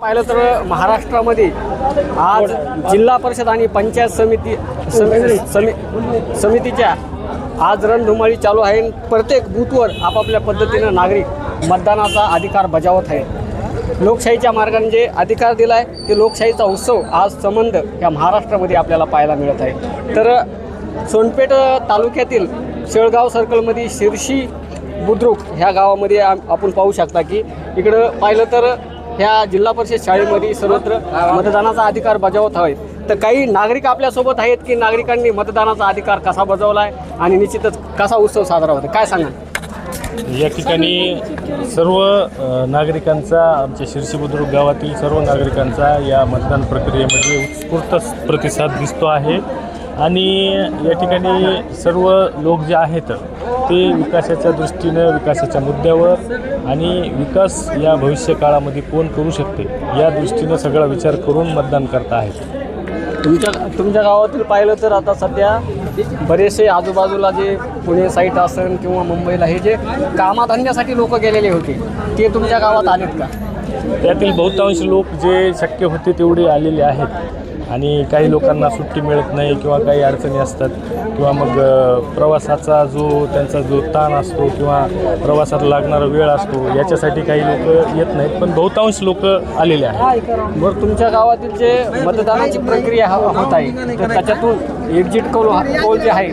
पाहिलं तर महाराष्ट्रामध्ये आज जिल्हा परिषद आणि पंचायत समिती समि- समि समितीच्या आज रणधुमाळी चालू आहे. प्रत्येक बूथवर आपापल्या पद्धतीनं नागरिक मतदानाचा अधिकार बजावत आहे लोकशाहीच्या मार्गाने जे अधिकार दिला आहे ते लोकशाहीचा उत्सव आज संबंध या महाराष्ट्रामध्ये आपल्याला पाहायला मिळत आहे. तर सोनपेठ तालुक्यातील शेळगाव सर्कलमध्ये शिरशी बुद्रुक ह्या गावामध्ये आपण पाहू शकता की इकडं पाहिलं तर ह्या जिल्हा परिषद शाळेमध्ये सर्वत्र मतदानाचा अधिकार बजावत आहेत. तर काही नागरिक आपल्यासोबत आहेत की नागरिकांनी मतदानाचा अधिकार कसा बजावला आहे आणि निश्चितच कसा उत्सव साजरा होतो काय सांगा या ठिकाणी सर्व नागरिकांचा आमच्या शिरसी बुद्रुक गावातील सर्व नागरिकांचा या मतदान प्रक्रियेमध्ये उत्स्फूर्त प्रतिसाद दिसतो आहे. आणि या ठिकाणी सर्व लोक जे आहेत ते विकासाच्या दृष्टीनं विकासाच्या मुद्द्यावर आणि विकास या भविष्य काळामध्ये कोण करू शकते या दृष्टीनं सगळा विचार करून मतदान करत आहेत. तुमच्या तुमच्या गावातील पाहिलं तर आता सध्या बरेचसे आजूबाजूला जे पुणे साईट असेल किंवा मुंबईला हे जे कामाधंद्यासाठी लोक गेलेले होते ते तुमच्या गावात आलेत का? त्यातील बहुतांश लोक जे शक्य होते तेवढे आलेले आहेत. आणि काही लोकांना सुट्टी मिळत नाही किंवा काही अडचणी असतात किंवा मग प्रवासाचा जो त्यांचा जो ताण असतो किंवा प्रवासात लागणारा वेळ असतो याच्यासाठी काही लोक येत नाहीत. पण बहुतांश लोक आलेले आहेत. बरं तुमच्या गावातील जे मतदानाची प्रक्रिया ह- होत आहे तर त्याच्यातून एक्झिट कौल कौल जे आहे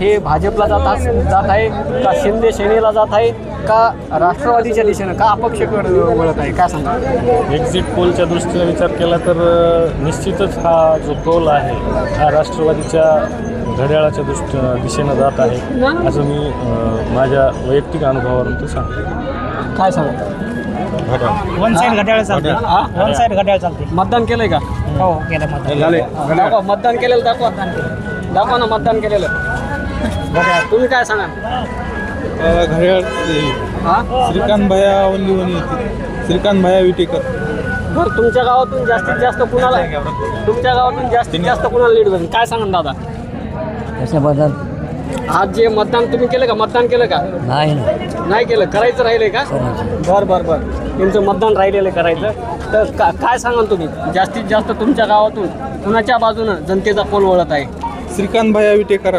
हे भाजपला जात जात आहे का शिंदे सेनेला जात आहे का राष्ट्रवादीच्या दिशेनं का अपक्षकडे वळत आहे? काय सांगा एक्झिट पोलच्या दृष्टीने विचार केला तर निश्चितच हा जो कौल आहे हा राष्ट्रवादीच्या घड्याळाच्या दृष्टी दिशेनं जात आहे असं मी माझ्या वैयक्तिक अनुभवावरून ते सांगतो. काय सांगा वन साईड घड्याळ चालते. हा? वन साईड घड्याळ चालते. मतदान केलंय का? हो केलं मत दाखवा मतदान केलेलं दाखवा. दाखवा ना मतदान केलेलं. तुम्ही काय सांगा घड्याळ हा श्रीकांत भया वल्लीवणी श्रीकांत भया विटेकर. बरं तुमच्या गावातून जास्तीत जास्त कुणाला तुमच्या गावातून जास्तीत जास्त कुणाला लीड भेटेल काय सांगा दादा? त्याच्याबद्दल आज जे मतदान तुम्ही केलं का? मतदान केलं का? नाही ना नाही केलं. करायचं राहिलंय का? बर बर बर. तुमचं मतदान राहिलेलं आहे करायचं. तर का काय सांगाल तुम्ही? जास्तीत जास्त तुमच्या गावातून कुणाच्या बाजूनं जनतेचा कोल वळत आहे? श्रीकांत भया विटेकर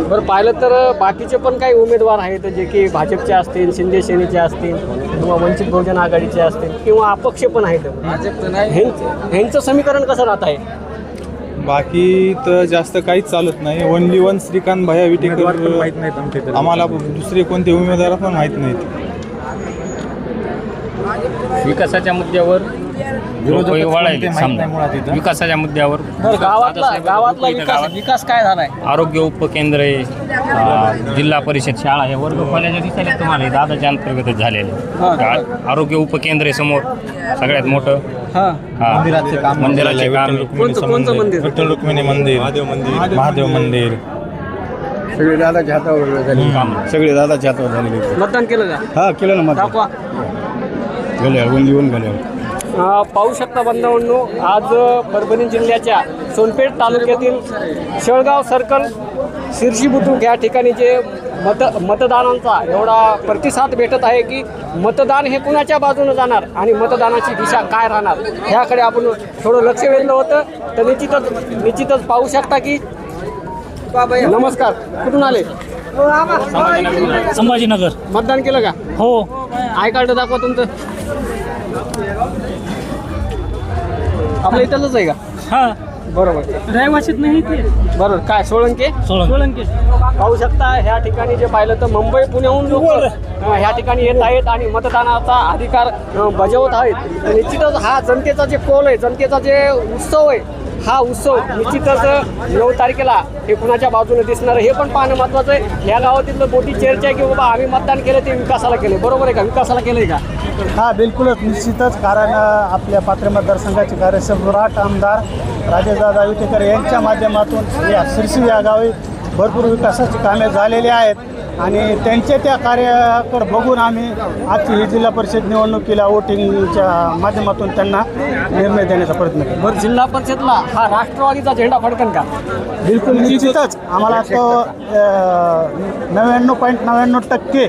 बरं पाहिलं तर बाकीचे पण काही उमेदवार आहेत जे की भाजपचे असतील शिंदे सेनेचे असतील किंवा वंचित बहुजन आघाडीचे असतील किंवा अपक्ष पण आहेत. ह्यांचं ह्यांचं समीकरण कसं राहत आहे? बाकी तर जास्त काहीच चालत नाही. ओनली वन श्रीकांत भया विटेकर आम्हाला दुसरे कोणते उमेदवार पण माहीत नाहीत. विकासाच्या मुद्द्यावर लोक वळायले समजा. विकासाच्या मुद्द्यावर गावातला गावातला विकास काय झालाय? आरोग्य उपकेंद्र आहे जिल्हा परिषद शाळा हे वर्ग खोल्याच्या दिसायला तुम्हाला दादाच्या अंतर्गतच झालेले आरोग्य उपकेंद्र आहे समोर सगळ्यात मोठं. मंदिराचे काम विठ्ठल रुक्मिणी मंदिर महादेव मंदिर. महादेव मंदिर. सगळे दादाच्या हातावर झाले. सगळे दादाच्या हातावर झालेले मतदान केलं का? हा केलं ना लिहून गेल्या अ, पाहू शकता बंधवांनो आज परभणी जिल्ह्याच्या सोनपेठ तालुक्यातील शेळगाव सर्कल शिरशी बुद्रुक या ठिकाणी जे मत मतदानांचा एवढा प्रतिसाद भेटत आहे की मतदान हे कुणाच्या बाजूनं जाणार आणि मतदानाची दिशा काय राहणार ह्याकडे आपण थोडं लक्ष वेधलं होतं. तर निश्चितच निश्चितच पाहू शकता की नमस्कार कुठून आले? संभाजीनगर. मतदान केलं का? हो. आय कार्ड दाखवा तुमचं. आपल्या इथलंच आहे का? हा. बरोबर. रहिवाशीत नाही ते. बरोबर. काय सोळंके? सोळंकी. पाहू शकता ह्या ठिकाणी जे पाहिलं तर मुंबई पुण्याहून लोक ह्या ठिकाणी येत आहेत आणि मतदानाचा अधिकार बजावत आहेत. निश्चितच हा जनतेचा जे कोल आहे जनतेचा जे उत्सव आहे हा उत्सव निश्चितच नऊ तारखेला हे कुणाच्या बाजूने दिसणार हे पण पाहणं महत्त्वाचं आहे. या गावातील मोठी चर्चा आहे की बाबा आम्ही मतदान केलं ते विकासाला केले. बरोबर आहे का? विकासाला केलंय का? हा बिलकुलच निश्चितच कारण आपल्या पात्र मतदारसंघाचे कार्यसम्राट आमदार राजेशदादा विटेकर यांच्या माध्यमातून या सिरसी या गावी भरपूर विकासाची कामे झालेली आहेत. आणि त्यांच्या त्या कार्याकडे बघून आम्ही आजची ही जिल्हा परिषद निवडणुकीला वोटिंगच्या माध्यमातून त्यांना निर्णय देण्याचा प्रयत्न केला. बरं जिल्हा परिषदला हा राष्ट्रवादीचा झेंडा फडकन का? बिलकुल निश्चितच. आम्हाला तो नव्याण्णव पॉईंट नव्याण्णव टक्के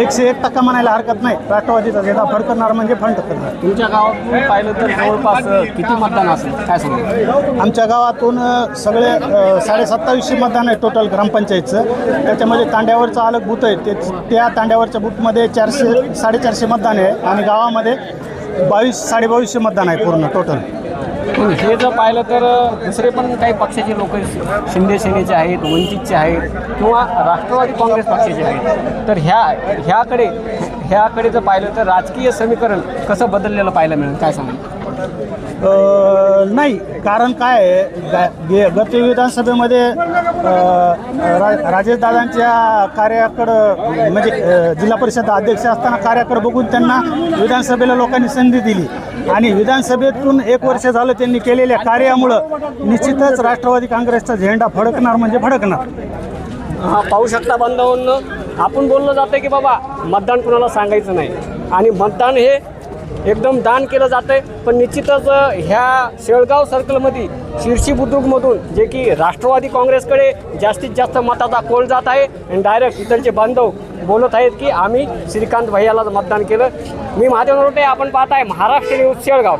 एकशे एक टक्का म्हणायला हरकत नाही. राष्ट्रवादीचा झेंडा फडकणार म्हणजे फडकणार. तुमच्या गावातून पाहिलं तर जवळपास किती मतदान असेल? काय सांगा? आमच्या गावातून सगळे अ, साडेसत्तावीसशे मतदान आहे टोटल ग्रामपंचायतचं. त्याच्यामध्ये तांड्यावरचं अलग बूथ आहे ते त्या तांड्यावरच्या बूथमध्ये चारशे साडेचारशे मतदान आहे आणि गावामध्ये बावीस साडेबावीसशे मतदान आहे पूर्ण टोटल. हे जर पाहिलं तर दुसरे पण काही पक्षाचे लोक शिंदे सेनेचे आहेत वंचितचे आहेत किंवा राष्ट्रवादी काँग्रेस पक्षाचे आहेत. तर ह्या ह्याकडे ह्याकडे जर पाहिलं तर राजकीय समीकरण कसं बदललेलं पाहायला मिळेल? काय सांगा नाही कारण काय आहे गत विधानसभेमध्ये राजेश दादांच्या राजेशदादांच्या कार्याकडं म्हणजे जिल्हा परिषद अध्यक्ष असताना कार्याकडे बघून त्यांना विधानसभेला लोकांनी संधी दिली. आणि विधानसभेतून एक वर्ष झालं त्यांनी केलेल्या कार्यामुळं निश्चितच राष्ट्रवादी काँग्रेसचा झेंडा फडकणार म्हणजे फडकणार. हा पाहू शकता बांधवांना आपण बोललं जातं की बाबा मतदान कुणाला सांगायचं नाही. आणि मतदान हे एकदम दान केलं जातं आहे पण निश्चितच ह्या शेळगाव सर्कलमध्ये शिर्शी बुद्रुकमधून जे की राष्ट्रवादी काँग्रेसकडे जास्तीत जास्त मताचा कोल जात आहे आणि डायरेक्ट इतरचे बांधव बोलत आहेत की आम्ही श्रीकांत भैयालाच मतदान केलं. मी महादेव नरोटे आपण पाहत आहे महाराष्ट्र न्यूज शेळगाव.